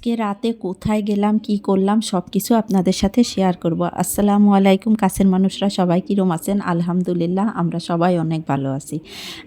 আজকে রাতে কোথায় গেলাম, কি করলাম সব কিছু আপনাদের সাথে শেয়ার করব। আসসালামু আলাইকুম, কাছের মানুষরা সবাই কীরম আছেন? আলহামদুলিল্লাহ, আমরা সবাই অনেক ভালো আছি।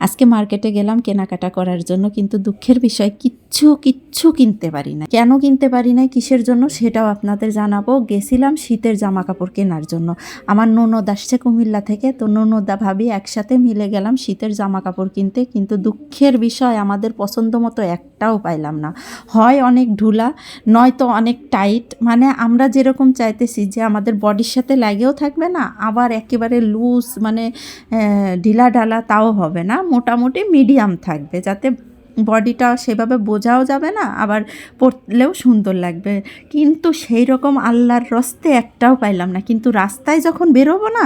আজকে মার্কেটে গেলাম, কেনাকাটা করার জন্য, কিন্তু দুঃখের বিষয়, কিচ্ছু কিচ্ছু কিনতে পারি না কেন কিনতে পারি না কিসের জন্য, সেটাও আপনাদের জানাব। গেছিলাম শীতের জামা কাপড় কেনার জন্য। আমার ননদ আসছে কুমিল্লা থেকে, তো ননদা ভাবি একসাথে মিলে গেলাম শীতের জামা কাপড় কিনতে, কিন্তু দুঃখের বিষয়, আমাদের পছন্দ মতো একটাও পাইলাম না। হয় অনেক ঢুলা নয়তো অনেক টাইট মানে আমরা যেরকম চাইতেছি যে আমাদের বডির সাথে লাগেও থাকবে না, আবার একেবারে লুজ মানে ঢিলা ঢালা তাও হবে না। মোটামুটি মিডিয়াম থাকবে যাতে বডিটা সেভাবে বোঝাও যাবে না, আবার পরলেও সুন্দর লাগবে। কিন্তু সেই রকম আল্লাহর রস্তে একটাও পাইলাম না। কিন্তু রাস্তায় যখন বেরোবো না,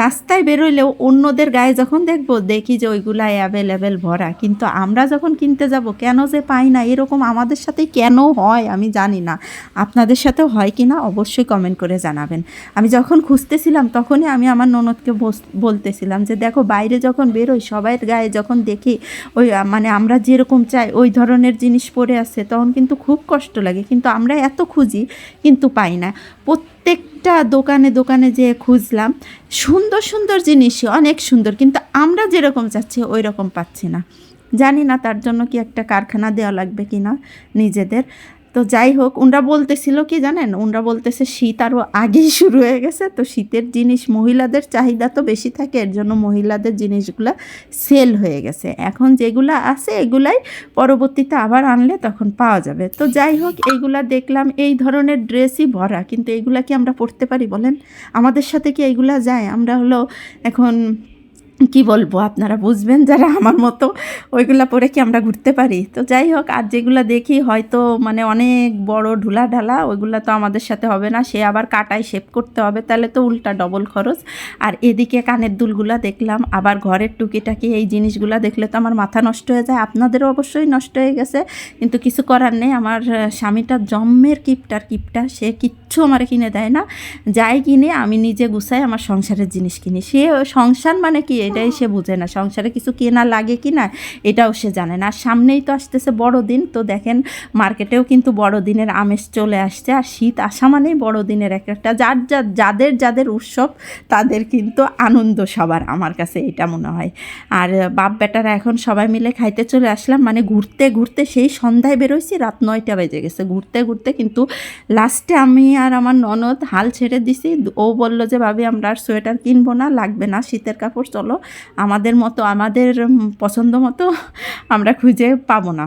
রাস্তায় বেরোলেও অন্যদের গায়ে যখন দেখব, দেখি যে ওইগুলা অ্যাভেলেবেল ভরা। কিন্তু আমরা যখন কিনতে যাব, কেন যে পাই না? এরকম আমাদের সাথে কেন হয় আমি জানি না। আপনাদের সাথেও হয় কি না অবশ্যই কমেন্ট করে জানাবেন। আমি যখন খুঁজতেছিলাম, তখনই আমি আমার ননদকে বলতেছিলাম যে, দেখো, বাইরে যখন বেরোই, সবাইয়ের গায়ে যখন দেখি, ওই মানে আমরা যেরকম চাই, ওই ধরনের জিনিস পরে আছে, তখন কিন্তু খুব কষ্ট লাগে। কিন্তু আমরা এত খুঁজি, কিন্তু পাই না। প্রত্যেকটা দোকানে দোকানে যেয়ে খুঁজলাম, সুন্দর সুন্দর জিনিসই, অনেক সুন্দর, কিন্তু আমরা যেরকম চাচ্ছি ওই রকম পাচ্ছি না। জানি না তার জন্য কি একটা কারখানা দেওয়া লাগবে কি না নিজেদের। তো যাই হোক ওনরা বলতেছিল কি জানেন? ওনরা বলতেছে শীত আরও আগেই শুরু হয়ে গেছে, তো শীতের জিনিস মহিলাদের চাহিদা তো বেশি থাকে, এর জন্য মহিলাদের জিনিসগুলো সেল হয়ে গেছে। এখন যেগুলো আছে এগুলাই পরবর্তীতে আবার আনলে তখন পাওয়া যাবে। তো যাই হোক, এইগুলা দেখলাম, এই ধরনের ড্রেসই ভরা, কিন্তু এইগুলা কি আমরা পরতে পারি বলেন? আমাদের সাথে কি এইগুলা যায়? আমরা হলো এখন কি বলব, আপনারা বুঝবেন যারা আমার মতো, ওইগুলা পরে কি আমরা ঘুরতে পারি? তো যাই হোক, আর যেগুলো দেখি হয়তো মানে অনেক বড় ঢুলা ঢালা ওইগুলা তো আমাদের সাথে হবে না, সে আবার কাটায় শেপ করতে হবে, তাহলে তো উল্টা ডবল খরচ। আর এদিকে কানের দুলগুলা দেখলাম, আবার ঘরের টুকিটাকি এই জিনিসগুলা দেখলে তো আমার মাথা নষ্ট হয়ে যায়, আপনাদেরও অবশ্যই নষ্ট হয়ে গেছে, কিন্তু কিছু করার নেই, আমার স্বামীটা জম্মের কিপটার কিপটা, সে কিচ্ছু আমার কিনে দেয় না, যাই কিনে আমি নিজে গুছাই আমার সংসারের জিনিস কিনি। সে সংসার মানে কি? এটাই সে বুঝে না। সংসারে কিছু কেনা লাগে কি না, এটাও সে জানে না। আর সামনেই তো আসতেছে বড়দিন, তো দেখেন মার্কেটেও কিন্তু বড়দিনের আমেজ চলে আসছে। আর শীত আসা মানেই বড়দিনের এক একটা যার যা যাদের যাদের উৎসব, তাদের কিন্তু আনন্দ সবার আমার কাছে এটা মনে হয়। আর বাপ বেটারা এখন সবাই মিলে খাইতে চলে আসলাম। মানে ঘুরতে ঘুরতে সেই সন্ধ্যায় বেরোইছি, রাত নয়টা বেজে গেছে। ঘুরতে ঘুরতে কিন্তু লাস্টে আমি আর আমার ননদ হাল ছেড়ে দিছি। ও বলল যে, ভাবি, আমরা আর সোয়েটার কিনবো না, লাগবে না। শীতের কাপড় চলো। আমাদের মতো, আমাদের পছন্দ মতো আমরা খুঁজে পাবো না।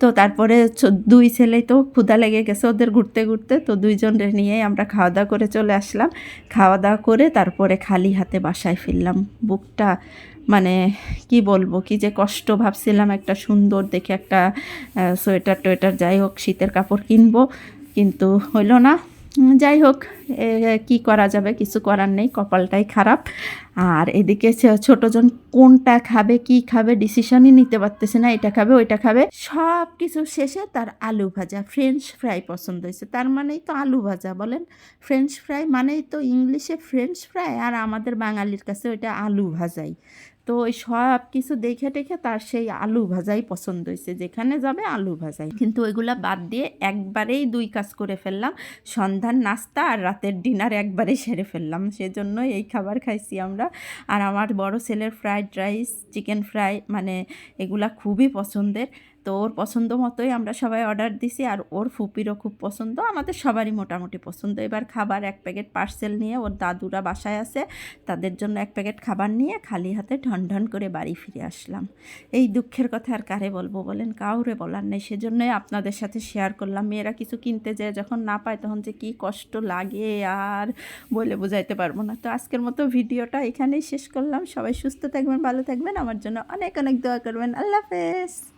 তো তারপরে দুই ছেলেই তো ক্ষুধা লেগে গেছে ওদের ঘুরতে ঘুরতে, তো দুইজনরে নিয়েই আমরা খাওয়া দাওয়া করে চলে আসলাম। খাওয়া দাওয়া করে তারপরে খালি হাতে বাসায় ফিরলাম। বুকটা মানে কি বলব, কি যে কষ্ট ভাবছিলাম একটা সুন্দর দেখে একটা সোয়েটার টোয়েটার যাই হোক, শীতের কাপড় কিনবো। কিন্তু হইল না। যাই হোক কি করা যাবে? কিছু করার নেই, কপালটাই খারাপ। আর এদিকে ছোটজন কোনটা খাবে, কি খাবে ডিসিশনই নিতে পারতেছে না, এটা খাবে, ওইটা খাবে। সব কিছু শেষে তার আলু ভাজা ফ্রেঞ্চ ফ্রাই পছন্দ হয়েছে। তার মানেই তো আলু ভাজা, বলেন। ফ্রেঞ্চ ফ্রাই মানেই তো ইংলিশে ফ্রেঞ্চ ফ্রাই আর আমাদের বাঙালির কাছে ওইটা আলু ভাজাই। তো ওই সব কিছু দেখে টেখে তার সেই আলু ভাজাই পছন্দ হয়েছে, যেখানে যাবে আলু ভাজাই। কিন্তু ওইগুলা বাদ দিয়ে একবারেই দুই কাজ করে ফেললাম। সন্ধ্যার নাস্তা আর রাতের ডিনার একবারে সেরে ফেললাম। সেজন্য এই খাবার খাইছি আমরা। আর আমার বড় ছেলের ফ্রাইড রাইস, চিকেন ফ্রাই মানে এগুলা খুবই পছন্দের। তো ওর পছন্দ মতোই আমরা সবাই অর্ডার দিছি আর ওর ফুপিরও খুব পছন্দ। আমাদের সবারই মোটামুটি পছন্দ। এবার খাবার এক প্যাকেট পার্সেল নিয়ে ওর দাদুরা বাসায় আছে, তাদের জন্য এক প্যাকেট খাবার নিয়ে খালি হাতে ঢন ঢন করে বাড়ি ফিরে আসলাম। এই দুঃখের কথা আর কারে বলব বলেন? কাউরে বলার নেই। সেজন্যই আপনাদের সাথে শেয়ার করলাম। মেয়েরা কিছু কিনতে যায়, যখন না পায় তখন যে কী কষ্ট লাগে আর বলে বোঝাইতে পারব না। তো আজকের মতো ভিডিওটা এখানেই শেষ করলাম। সবাই সুস্থ থাকবেন, ভালো থাকবেন। আমার জন্য অনেক অনেক দোয়া করবেন। আল্লাহ হাফেজ।